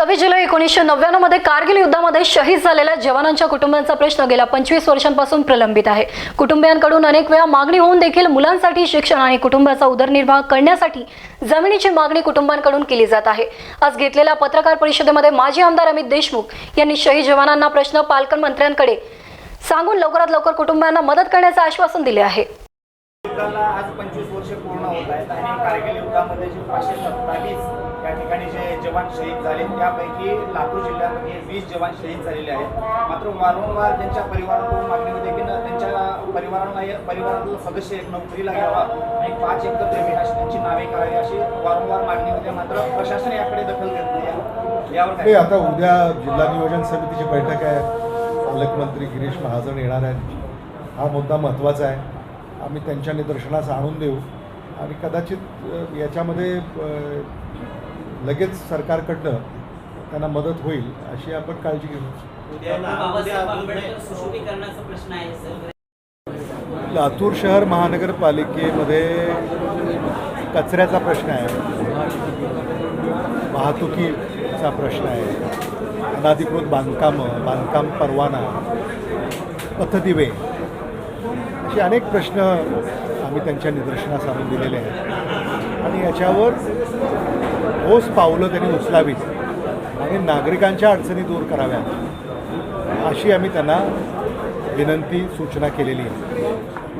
सव्वीस जुलै एकोणीसशे नव्याण्णवमध्ये कारगिल युद्धामध्ये शहीद झालेल्या जवानांच्या कुटुंबियांचा प्रश्न गेल्या पंचवीस वर्षांपासून प्रलंबित आहे. कुटुंबियांकडून अनेक वेळा मागणी होऊन देखील मुलांसाठी शिक्षण आणि कुटुंबाचा उदरनिर्वाह करण्यासाठी जमिनीची मागणी कुटुंबांकडून केली जात आहे. आज घेतलेल्या पत्रकार परिषदेमध्ये माजी आमदार अमित देशमुख यांनी शहीद जवानांना प्रश्न पालकन मंत्र्यांकडे सांगून लवकरात लवकर कुटुंबांना मदत करण्याचे आश्वासन दिले आहे. आज पंचवीस वर्ष पूर्ण होत आहेत आणि कारगिल युद्धामध्ये जे पाचशे सत्तावीस या ठिकाणी जे जवान शहीद झाले त्यापैकी लातूर जिल्ह्यामध्ये वीस जवान शहीद झालेले आहेत. मात्र वारंवार त्यांच्या परिवाराकडून मागणी होते की न- त्यांच्या परिवारांना परिवारातील सदस्य एक नोकरीला घ्यावा आणि पाच एकर जमीन अशी त्यांची नावे करावी अशी वारंवार मागणी होते मात्र प्रशासन याकडे दखल घेत नाही आहे. यावर आता उद्या जिल्हा नियोजन समितीची बैठक आहे. पालकमंत्री गिरीश महाजन येणार आहेत. हा मुद्दा महत्त्वाचा आहे. आम्ही त्यांच्या निदर्शनास आणून देऊ. आणि कदाचित याच्यामध्ये लगेच सरकारकडनं त्यांना मदत होईल अशी आपण काळजी घेऊ. सर. लातूर शहर महानगरपालिकेमध्ये कचऱ्याचा प्रश्न आहे. वाहतुकीचा प्रश्न आहे. अनाधिकृत बांधकामं बांधकाम परवाना पथदिवे असे अनेक प्रश्न आम्ही त्यांच्या निदर्शनास आणून दिलेले आहेत. आणि याच्यावर ठोस पावलं त्यांनी उचलावीत आणि नागरिकांच्या अडचणी दूर कराव्यात अशी आम्ही त्यांना विनंती सूचना केलेली आहे.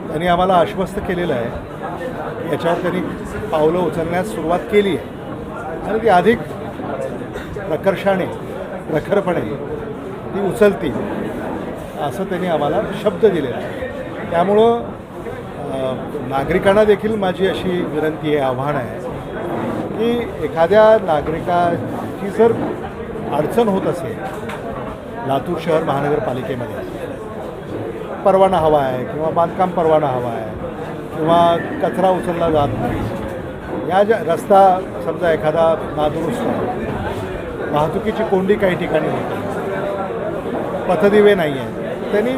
त्यांनी आम्हाला आश्वस्त केलेलं आहे याच्यावर त्यांनी पावलं उचलण्यास सुरुवात केली आहे. आणि ती अधिक प्रकर्षाने प्रखरपणे ती उचलतील असं त्यांनी आम्हाला शब्द दिलेला आहे. त्यामुळं नागरिकांना देखील माझी अशी विनंती आहे आव्हान आहे की एखाद्या नागरिकाची जर अडचण होत असेल लातूर शहर महानगरपालिकेमध्ये परवाना हवा आहे किंवा बांधकाम परवाना हवा आहे किंवा कचरा उचलला जात नाही या ज्या रस्ता समजा एखादा नादुरुस्त वाहतुकीची कोंडी काही ठिकाणी होते पथदिवे नाही आहे त्यांनी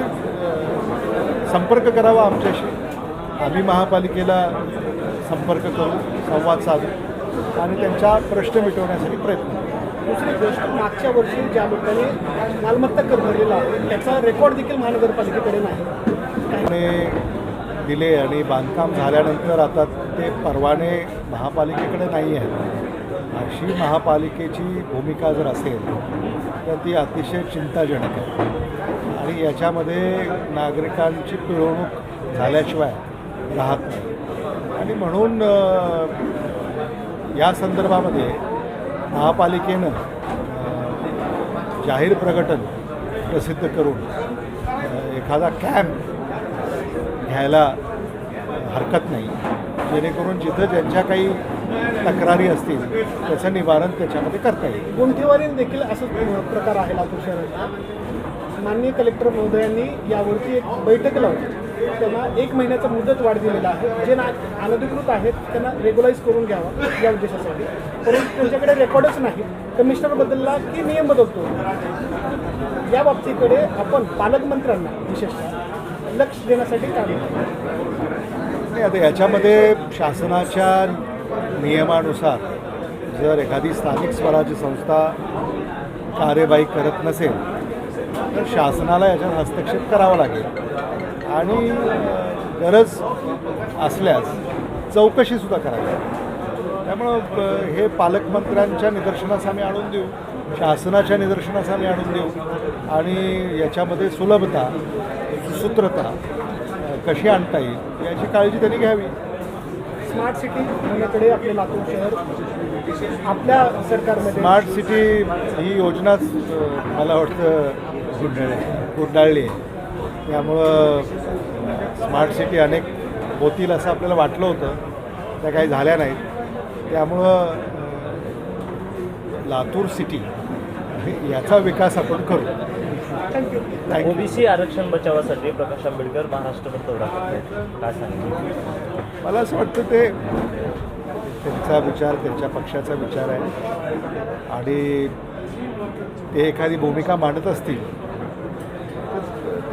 संपर्क करावा आमच्याशी. आम्ही महापालिकेला संपर्क करू संवाद साधू आणि त्यांचा प्रश्न मिटवण्यासाठी प्रयत्न दुसरी गोष्ट मागच्या वर्षी ज्या लोकांनी मालमत्ता कर भरलेला आहे त्याचा रेकॉर्ड देखील महानगरपालिकेकडे नाही. दिले आणि बांधकाम झाल्यानंतर आता ते परवाने महापालिकेकडे नाही आहेत अशी महापालिकेची भूमिका जर असेल तर ती अतिशय चिंताजनक आहे. आणि याच्यामध्ये नागरिकांची पिळवणूक झाल्याशिवाय राहत नाही. आणि म्हणून या संदर्भामध्ये महापालिकेनं जाहीर प्रकटन प्रसिद्ध करून एखादा कॅम्प घ्यायला हरकत नाही. जेणेकरून जिथं ज्यांच्या काही तक्रारी असतील त्याचं निवारण त्याच्यामध्ये करता येईल. गुंठेवारीने देखील असंच प्रकार आहे लातूर शहरात माननीय कलेक्टर महोदयांनी यावरती एक बैठक लावली. त्यांना एक महिन्याचा मुदत वाढ दिलेला आहे. जे ना अनधिकृत आहेत त्यांना रेग्युलाईज करून घ्यावा या उद्देशासाठी. परंतु त्यांच्याकडे रेकॉर्डच नाही कमिशनर बदलला की नियम बदलतो. या बाबतीकडे आपण पालकमंत्र्यांना विशेषतः लक्ष देण्यासाठी काम नाही आता याच्यामध्ये शासनाच्या नियमानुसार जर एखादी स्थानिक स्वराज्य संस्था कार्यवाही करत नसेल तर शासनाला याच्यात हस्तक्षेप करावा लागेल. आणि गरज असल्यास चौकशीसुद्धा करावी. त्यामुळं हे पालकमंत्र्यांच्या निदर्शनास आम्ही आणून देऊ शासनाच्या निदर्शनास आम्ही आणून देऊ आणि याच्यामध्ये सुलभता सुसूत्रता कशी आणता येईल याची काळजी त्यांनी घ्यावी. स्मार्ट सिटी होण्याकडे आपले लातूर शहर आपल्या सरकारमध्ये स्मार्ट सिटी ही योजनाच मला वाटतं गुंडाळली गुंडाळली आहे. त्यामुळं स्मार्ट सिटी अनेक होतील असं आपल्याला वाटलं होतं. त्या काही झाल्या नाहीत. त्यामुळं लातूर सिटी याचा विकास आपण करू. ओबीसी आरक्षण बचावासाठी प्रकाश आंबेडकर महाराष्ट्रभर दौरा काय सांगितलं मला असं वाटतं ते त्यांचा विचार त्यांच्या पक्षाचा विचार आहे. आणि ते एखादी भूमिका मांडत असतील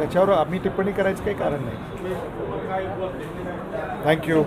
त्याच्यावर आम्ही टिप्पणी करायचं काही कारण नाही. थँक्यू